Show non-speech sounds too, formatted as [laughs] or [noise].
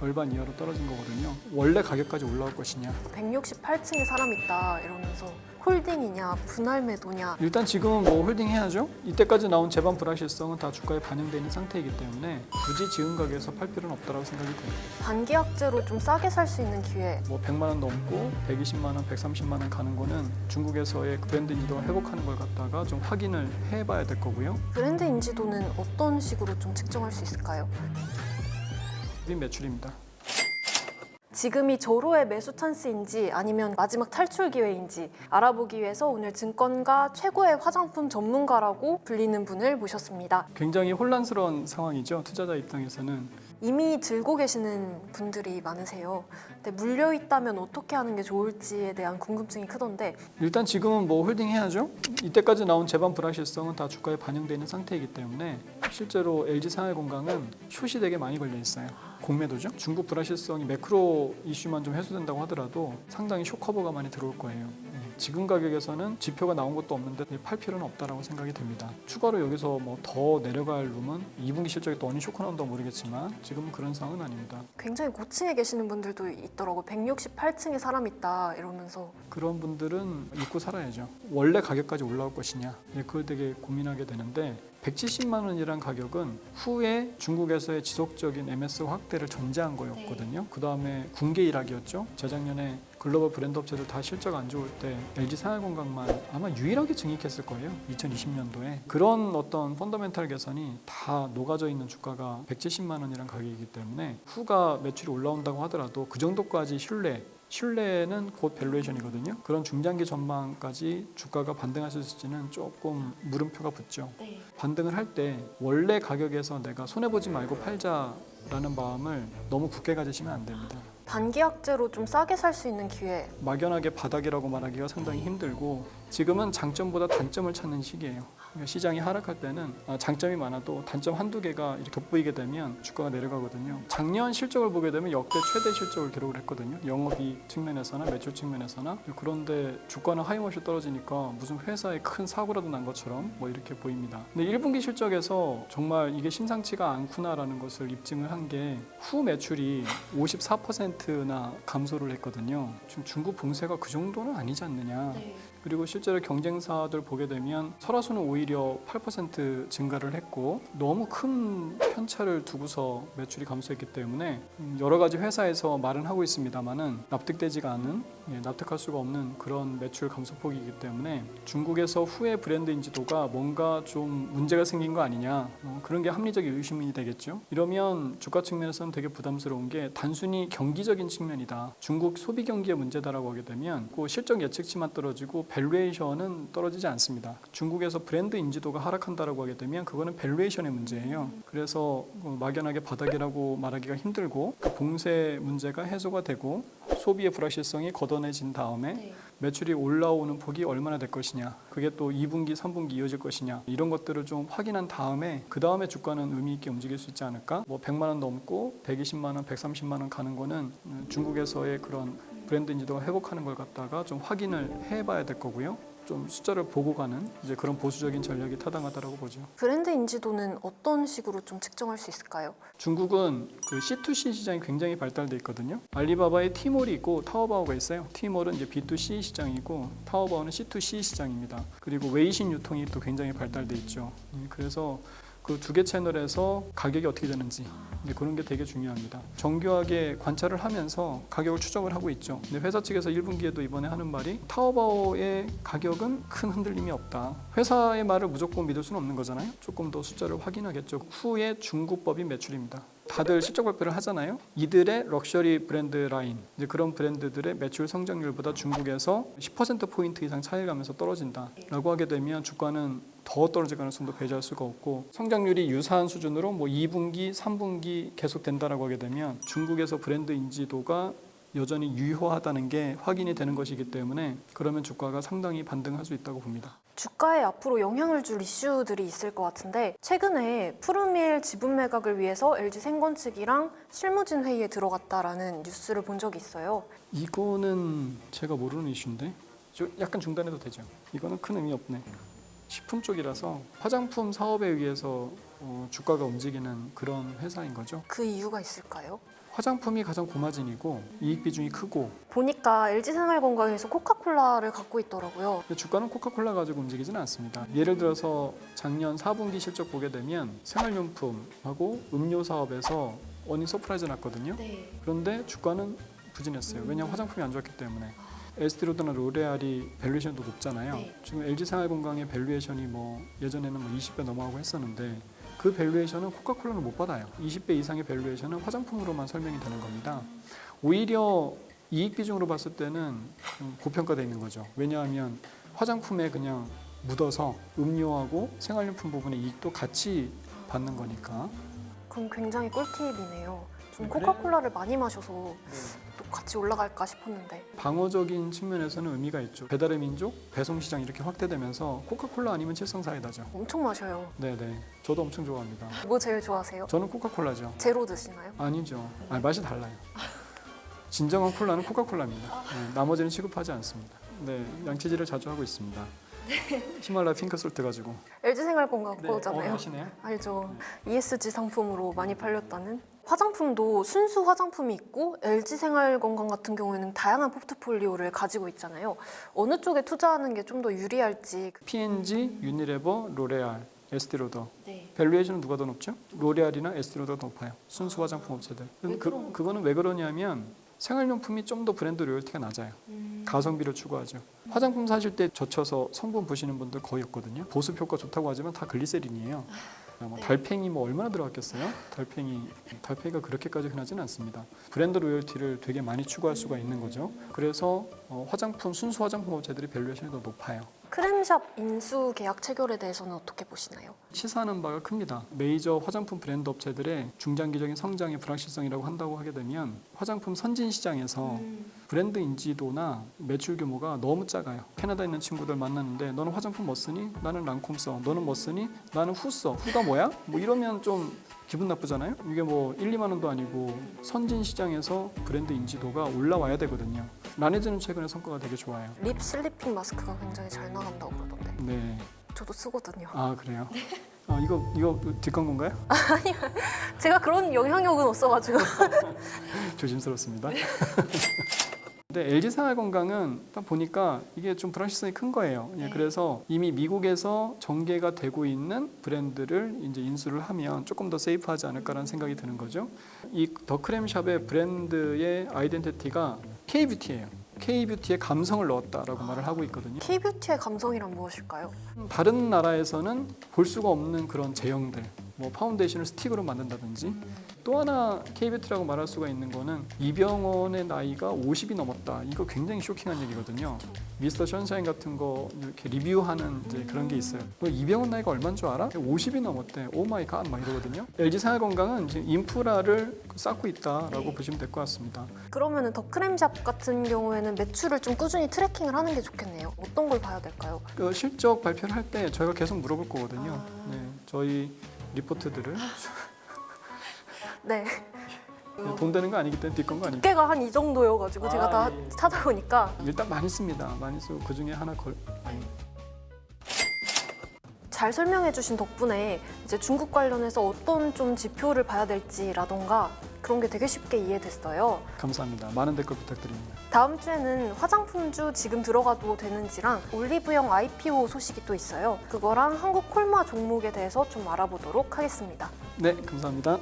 절반 이하로 떨어진 거거든요. 원래 가격까지 올라올 것이냐. 168층에 사람 있다 이러면서 홀딩이냐 분할 매도냐 일단 지금은 뭐 홀딩 해야죠. 이때까지 나온 재반 불확실성은 다 주가에 반영되어 있는 상태이기 때문에 굳이 지금 가격에서 팔 필요는 없다고 생각이 듭니다. 단기약제로 좀 싸게 살 수 있는 기회 뭐 100만 원 넘고 120만 원, 130만 원 가는 거는 중국에서의 그 브랜드 인지도가 회복하는 걸 갖다가 좀 확인을 해봐야 될 거고요. 브랜드 인지도는 어떤 식으로 좀 측정할 수 있을까요? 이 매출입니다. 지금이 절호의 매수 찬스인지 아니면 마지막 탈출 기회인지 알아보기 위해서 오늘 증권가 최고의 화장품 전문가라고 불리는 분을 모셨습니다. 굉장히 혼란스러운 상황이죠. 투자자 입장에서는 이미 들고 계시는 분들이 많으세요. 근데 물려 있다면 어떻게 하는 게 좋을지에 대한 궁금증이 크던데 일단 지금은 뭐 홀딩 해야죠. 이때까지 나온 재반 불확실성은 다 주가에 반영되어 있는 상태이기 때문에 실제로 LG 상하이건강은 숏이 되게 많이 걸려 있어요. 공매도죠. 중국 불확실성이 매크로 이슈만 좀 해소된다고 하더라도 상당히 쇼커버가 많이 들어올 거예요. 예, 지금 가격에서는 지표가 나온 것도 없는데 팔 필요는 없다라고 생각이 됩니다. 추가로 여기서 뭐 더 내려갈 룸은 2분기 실적이 또 어느 쇼크 나온다 모르겠지만 지금은 그런 상황은 아닙니다. 굉장히 고층에 계시는 분들도 있더라고 168층에 사람 있다 이러면서 그런 분들은 잊고 살아야죠. 원래 가격까지 올라올 것이냐, 예, 그걸 되게 고민하게 되는데 170만 원이란 가격은 후에 중국에서의 지속적인 MS 확대를 전제한 거였거든요. 그 다음에 군계 일학이었죠. 재작년에 글로벌 브랜드 업체들 다 실적 안 좋을 때 LG 상하이건강만 아마 유일하게 증익했을 거예요. 2020년도에 그런 어떤 펀더멘탈 개선이 다 녹아져 있는 주가가 170만 원이란 가격이기 때문에 후가 매출이 올라온다고 하더라도 그 정도까지 신뢰 신뢰는 곧 밸류에이션이거든요. 그런 중장기 전망까지 주가가 반등할 수 있을지는 조금 물음표가 붙죠. 반등을 할 때 원래 가격에서 내가 손해 보지 말고 팔자라는 마음을 너무 굳게 가지시면 안 됩니다. 단기 약제로 좀 싸게 살 수 있는 기회 막연하게 바닥이라고 말하기가 상당히 힘들고 지금은 장점보다 단점을 찾는 시기예요. 그러니까 시장이 하락할 때는 아, 장점이 많아도 단점 한두 개가 이렇게 돋보이게 되면 주가가 내려가거든요. 작년 실적을 보게 되면 역대 최대 실적을 기록을 했거든요. 영업이익 측면에서나 매출 측면에서나 그런데 주가는 하이머시 떨어지니까 무슨 회사에 큰 사고라도 난 것처럼 뭐 이렇게 보입니다. 근데 1분기 실적에서 정말 이게 심상치가 않구나라는 것을 입증을 한 게 후 매출이 54%나 감소를 했거든요. 지금 중국 봉쇄가 그 정도는 아니지 않느냐. 그리고 실제로 경쟁사들 보게 되면 설화수는 오히려 8% 증가를 했고 너무 큰 편차를 두고서 매출이 감소했기 때문에 음, 여러 가지 회사에서 말은 하고 있습니다만은 납득되지가 않은 예, 납득할 수가 없는 그런 매출 감소폭이기 때문에 중국에서 후에 브랜드 인지도가 뭔가 좀 문제가 생긴 거 아니냐 어, 그런 게 합리적인 의심이 되겠죠. 이러면 주가 측면에서는 되게 부담스러운 게 단순히 경기적인 측면이다. 중국 소비 경기의 문제다라고 하게 되면 그 실적 예측치만 떨어지고 밸류에이션은 떨어지지 않습니다. 중국에서 브랜드 인지도가 하락한다라고 하게 되면 그거는 밸류에이션의 문제예요. 그래서 어, 막연하게 바닥이라고 말하기가 힘들고 그 봉쇄 문제가 해소가 되고 소비의 불확실성이 걷어내진 다음에 매출이 올라오는 폭이 얼마나 될 것이냐 그게 또 2분기, 3분기 이어질 것이냐 이런 것들을 좀 확인한 다음에 그 다음에 주가는 의미 있게 움직일 수 있지 않을까? 뭐 100만 원 넘고 120만 원, 130만 원 가는 거는 음, 중국에서의 그런 브랜드 인지도가 회복하는 걸 갖다가 좀 확인을 해봐야 될 거고요 좀 숫자를 보고 가는 이제 그런 보수적인 전략이 타당하다라고 보죠. 브랜드 인지도는 어떤 식으로 좀 측정할 수 있을까요? 중국은 그 C2C 시장이 굉장히 발달돼 있거든요. 알리바바의 T몰이 있고 타오바오가 있어요. T몰은 이제 B2C 시장이고 타오바오는 C2C 시장입니다. 그리고 웨이신 유통이 또 굉장히 발달돼 있죠. 음, 그래서 그 두 개 채널에서 가격이 어떻게 되는지 이제 그런 게 되게 중요합니다. 정교하게 관찰을 하면서 가격을 추적을 하고 있죠. 근데 회사 측에서 1분기에도 이번에 하는 말이 타오바오의 가격은 큰 흔들림이 없다. 회사의 말을 무조건 믿을 수는 없는 거잖아요. 조금 더 숫자를 확인하겠죠. 후에 중국 법인 매출입니다. 다들 실적 발표를 하잖아요. 이들의 럭셔리 브랜드 라인, 이제 그런 브랜드들의 매출 성장률보다 중국에서 10% 포인트 이상 차이를 가면서 떨어진다라고 하게 되면 주가는 더 떨어질 가능성도 배제할 수가 없고 성장률이 유사한 수준으로 뭐 2분기, 3분기 계속 된다라고 하게 되면 중국에서 브랜드 인지도가 여전히 유효하다는 게 확인이 되는 것이기 때문에 그러면 주가가 상당히 반등할 수 있다고 봅니다. 주가에 앞으로 영향을 줄 이슈들이 있을 것 같은데 최근에 푸르밀 지분 매각을 위해서 LG 생건 측이랑 실무진 회의에 들어갔다라는 뉴스를 본 적이 있어요. 이거는 제가 모르는 이슈인데 저 약간 중단해도 되죠. 이거는 큰 의미 없네. 식품 쪽이라서 화장품 사업에 의해서 어, 주가가 움직이는 그런 회사인 거죠. 그 이유가 있을까요? 화장품이 가장 고마진이고 이익 비중이 크고 보니까 LG생활건강에서 코카콜라를 갖고 있더라고요. 근데 주가는 코카콜라 가지고 움직이지는 않습니다. 예를 들어서 작년 4분기 실적 보게 되면 생활용품하고 음료 사업에서 어닝 서프라이즈 났거든요. 네. 그런데 주가는 부진했어요. 왜냐하면 화장품이 안 좋았기 때문에. 에스티로드나 로레알이 밸류에이션도 높잖아요. 네. 지금 LG생활건강의 밸류에이션이 뭐 예전에는 뭐 20배 넘어가고 했었는데 그 밸류에이션은 코카콜라는 못 받아요. 20배 이상의 밸류에이션은 화장품으로만 설명이 되는 겁니다. 오히려 이익 비중으로 봤을 때는 좀 고평가되어 있는 거죠. 왜냐하면 화장품에 그냥 묻어서 음료하고 생활용품 부분의 이익도 같이 받는 거니까. 그럼 굉장히 꿀팁이네요. 좀 그래? 코카콜라를 많이 마셔서 또 같이 올라갈까 싶었는데. 방어적인 측면에서는 의미가 있죠. 배달의 민족, 배송 시장 이렇게 확대되면서 코카콜라 아니면 칠성사이다죠. 엄청 마셔요. 네네. 저도 엄청 좋아합니다. 뭐 제일 좋아하세요? 저는 코카콜라죠. 제로 드시나요? 아니죠. 아, 맛이 달라요. 진정한 콜라는 코카콜라입니다. 네, 나머지는 취급하지 않습니다. 네, 양치질을 자주 하고 있습니다. 히말라야 핑크솔트 가지고. LG생활건강 네, 거잖아요. 어, 아시네요? 알죠. ESG 상품으로 많이 팔렸다는. 화장품도 순수 화장품이 있고 LG생활건강 같은 경우에는 다양한 포트폴리오를 가지고 있잖아요. 어느 쪽에 투자하는 게 좀 더 유리할지. P&G, 유니레버, 로레알, 에스티로더. 네. 밸류에이션은 누가 더 높죠? 로레알이나 에스티로더가 높아요. 순수 화장품 업체들. 왜 그, 그런 그거는 왜 그러냐면 생활용품이 좀 더 브랜드 로열티가 낮아요. 음. 가성비를 추구하죠. 화장품 사실 때 젖혀서 성분 보시는 분들 거의 없거든요. 보습 효과 좋다고 하지만 다 글리세린이에요. 뭐 네. 달팽이 뭐 얼마나 들어갔겠어요? 달팽이 달팽이가 그렇게까지 흔하지는 않습니다. 브랜드 로열티를 되게 많이 추구할 수가 있는 거죠. 그래서 어, 화장품 순수 화장품 업체들이 밸류에이션이 더 높아요. 크렘샵 인수 계약 체결에 대해서는 어떻게 보시나요? 시사하는 바가 큽니다. 메이저 화장품 브랜드 업체들의 중장기적인 성장의 불확실성이라고 한다고 하게 되면 화장품 선진 시장에서 브랜드 인지도나 매출 규모가 너무 작아요. 캐나다에 있는 친구들 만났는데 너는 화장품 뭐 쓰니? 나는 랑콤 써. 너는 뭐 쓰니? 나는 후 써. 후가 뭐야? 뭐 이러면 좀 기분 나쁘잖아요. 이게 뭐 1, 2만 원도 아니고 선진 시장에서 브랜드 인지도가 올라와야 되거든요. 라네즈는 최근에 성과가 되게 좋아요. 립 슬리핑 마스크가 굉장히 잘 나간다고 그러던데. 네. 저도 쓰거든요. 아 그래요? 아 이거 이거 뒷광 건가요? [laughs] 제가 그런 영향력은 없어가지고. [laughs] 조심스럽습니다. [laughs] 근데 LG 생활건강은 딱 보니까 이게 좀 불확실성이 큰 거예요. 예, 네. 그래서 이미 미국에서 전개가 되고 있는 브랜드를 이제 인수를 하면 조금 더 세이프하지 않을까라는 생각이 드는 거죠. 이 더크렘샵의 브랜드의 아이덴티티가 K-뷰티예요. K-뷰티의 감성을 넣었다라고 말을 하고 있거든요. K-뷰티의 감성이란 무엇일까요? 다른 나라에서는 볼 수가 없는 그런 제형들, 뭐 파운데이션을 스틱으로 만든다든지 또 하나 K뷰티라고 말할 수가 있는 거는 이병헌의 나이가 50이 넘었다. 이거 굉장히 쇼킹한 얘기거든요. 미스터 션샤인 같은 거 이렇게 리뷰하는 이제 그런 게 있어요. 너 이병헌 나이가 얼마인 줄 알아? 50이 넘었대. 오 마이 갓, 막 이러거든요. LG 생활건강은 지금 인프라를 쌓고 있다라고 네. 보시면 될 것 같습니다. 그러면은 더크렘샵 같은 경우에는 매출을 좀 꾸준히 트래킹을 하는 게 좋겠네요. 어떤 걸 봐야 될까요? 그 실적 발표를 할 때 저희가 계속 물어볼 거거든요. 아. 네, 저희 리포트들을 [laughs] 네. 돈 되는 거 아니기 때문에 뒷건 거 아니고 두께가 한 이 정도여가지고 제가 아, 다 예. 찾아보니까 일단 많이 씁니다. 많이 쓰고 그 중에 하나 걸 잘 설명해주신 덕분에 이제 중국 관련해서 어떤 좀 지표를 봐야 될지라던가 그런 게 되게 쉽게 이해됐어요. 감사합니다. 많은 댓글 부탁드립니다. 다음 주에는 화장품주 지금 들어가도 되는지랑 올리브영 IPO 소식이 또 있어요. 그거랑 한국 콜마 종목에 대해서 좀 알아보도록 하겠습니다. 네, 감사합니다.